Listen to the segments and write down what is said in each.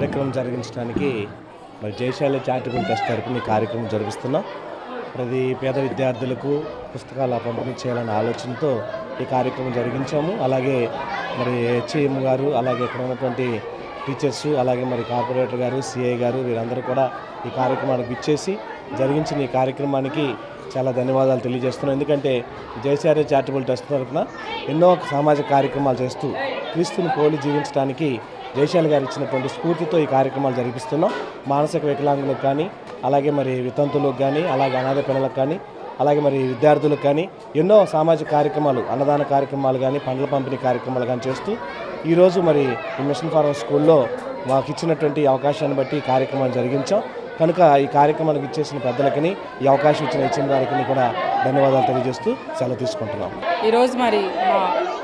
కార్యక్రమం జరిగించడానికి మరి జయశాల charitable trust తరపున ఈ కార్యక్రమం జరిపిస్తున్నాం. ప్రతి పేద విద్యార్థులకు పుస్తకాల పంపిణీ చేయాలనే ఆలోచనతో ఈ కార్యక్రమం జరిగించాము. అలాగే మరి హెచ్ఎం గారు అలాగే ఇక్కడ ఉన్నటువంటి టీచర్స్ అలాగే మరి కార్పొరేటర్ గారు సిఐ గారు వీరందరూ కూడా ఈ కార్యక్రమానికి ఇచ్చేసి జరిగించిన ఈ కార్యక్రమానికి చాలా ధన్యవాదాలు తెలియజేస్తున్నాను ఎందుకంటే జయశారి చారిటబుల్ ట్రస్ట్ తరఫున ఎన్నో సామాజిక కార్యక్రమాలు చేస్తూ క్రీస్తుని పోలి జీవించడానికి జయశాలి గారు ఇచ్చినటువంటి స్ఫూర్తితో ఈ కార్యక్రమాలు జరిపిస్తున్నాం. మానసిక వికలాంగులకు కానీ అలాగే మరి వితంతులకు కానీ అలాగే అనాథ పిల్లలకు కానీ అలాగే మరి విద్యార్థులకు కానీ ఎన్నో సామాజిక కార్యక్రమాలు అన్నదాన కార్యక్రమాలు కానీ పండ్ల పంపిణీ కార్యక్రమాలు కానీ చేస్తూ ఈరోజు మరి ఈ మిషన్ ఫార్మ్ స్కూల్లో మాకు ఇచ్చినటువంటి అవకాశాన్ని బట్టి ఈ కార్యక్రమాన్ని జరిగించాం. కనుక ఈ కార్యక్రమానికి ఇచ్చేసిన పెద్దలకి ఈ అవకాశం ఇచ్చిన ఇచ్చిన వారికి కూడా ధన్యవాదాలు తెలియజేస్తూ సెలవు తీసుకుంటున్నాం. ఈరోజు మరి మా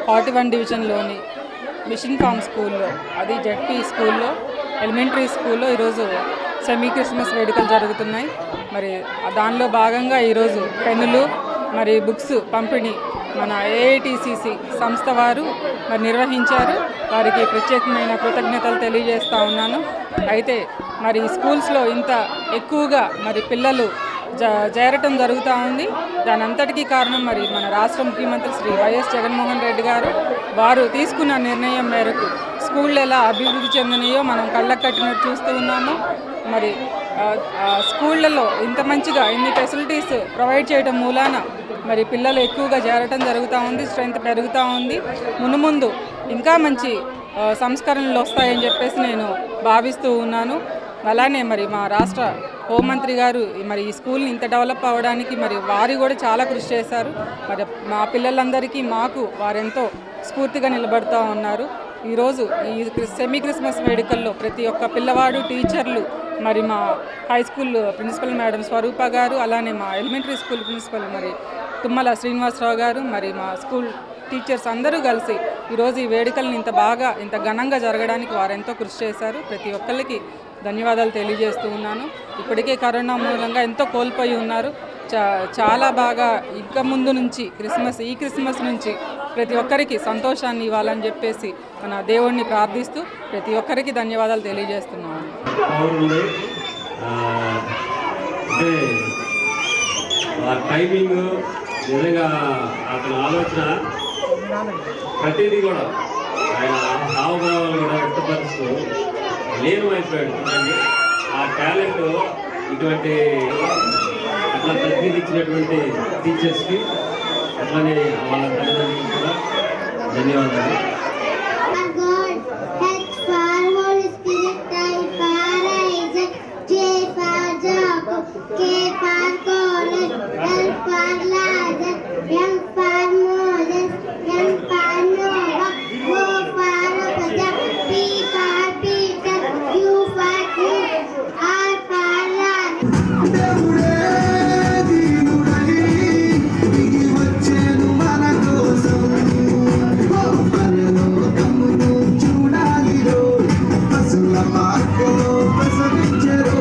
ఫార్టీ వన్ డివిజన్లోని మిషన్ ఫామ్ స్కూల్లో అది జడ్పీ స్కూల్లో ఎలిమెంటరీ స్కూల్లో ఈరోజు సెమీ క్రిస్మస్ వేడుకలు జరుగుతున్నాయి. మరి దానిలో భాగంగా ఈరోజు పెన్నులు మరి బుక్స్ పంపిణీ మన ఏఐటిసిసి సంస్థ వారు మరి నిర్వహించారు. వారికి ప్రత్యేకమైన కృతజ్ఞతలు తెలియజేస్తూ ఉన్నాను. అయితే మరి స్కూల్స్లో ఇంత ఎక్కువగా మరి పిల్లలు జ చేరటం జరుగుతూ ఉంది. దాని అంతటికీ కారణం మరి మన రాష్ట్ర ముఖ్యమంత్రి శ్రీ వైఎస్ జగన్మోహన్ రెడ్డి గారు. వారు తీసుకున్న నిర్ణయం మేరకు స్కూళ్ళు ఎలా అభివృద్ధి చెందినాయో మనం కళ్ళకు కట్టినట్టు చూస్తూ ఉన్నాము. మరి స్కూళ్ళలో ఇంత మంచిగా ఇన్ని ఫెసిలిటీస్ ప్రొవైడ్ చేయడం మూలాన మరి పిల్లలు ఎక్కువగా చేరటం జరుగుతూ ఉంది స్ట్రెంత్ పెరుగుతూ ఉంది. మునుముందు ఇంకా మంచి సంస్కరణలు వస్తాయని చెప్పేసి నేను భావిస్తూ ఉన్నాను. అలానే మరి మా రాష్ట్ర హోంమంత్రి గారు మరి ఈ స్కూల్ని ఇంత డెవలప్ అవ్వడానికి మరి వారు కూడా చాలా కృషి చేశారు. మరి మా పిల్లలందరికీ మాకు వారెంతో స్ఫూర్తిగా నిలబడుతూ ఉన్నారు. ఈరోజు ఈ సెమీ క్రిస్మస్ వేడుకల్లో ప్రతి ఒక్క పిల్లవాడు టీచర్లు మరి మా high school principal madam Swarupa గారు అలానే మా ఎలిమెంటరీ స్కూల్ ప్రిన్సిపల్ మరి తుమ్మల శ్రీనివాసరావు గారు మరి మా స్కూల్ టీచర్స్ అందరూ కలిసి ఈరోజు ఈ వేడుకలను ఇంత బాగా ఇంత ఘనంగా జరగడానికి వారెంతో కృషి చేశారు. ప్రతి ఒక్కరికి ధన్యవాదాలు తెలియజేస్తూ ఉన్నాను. ఇప్పటికే కరోనా మూలంగా ఎంతో కోల్పోయి ఉన్నారు. చా చాలా బాగా ఇంకా ముందు నుంచి క్రిస్మస్ ఈ క్రిస్మస్ నుంచి ప్రతి ఒక్కరికి సంతోషాన్ని ఇవ్వాలని చెప్పేసి మన దేవుణ్ణి ప్రార్థిస్తూ ప్రతి ఒక్కరికి ధన్యవాదాలు తెలియజేస్తున్నాను. టైమింగ్ నిజంగా అతని ఆలోచన ప్రతిదీ కూడా ఆయన హావభావాలు కూడా వ్యక్తపరుస్తూ లీనమైపోయాడు ఆ టాలెంట్ ఇటువంటి అట్లా ఇచ్చినటువంటి టీచర్స్కి అట్లానే వాళ్ళ తల్లిదండ్రులకు కూడా ధన్యవాదాలు K for Eu penso que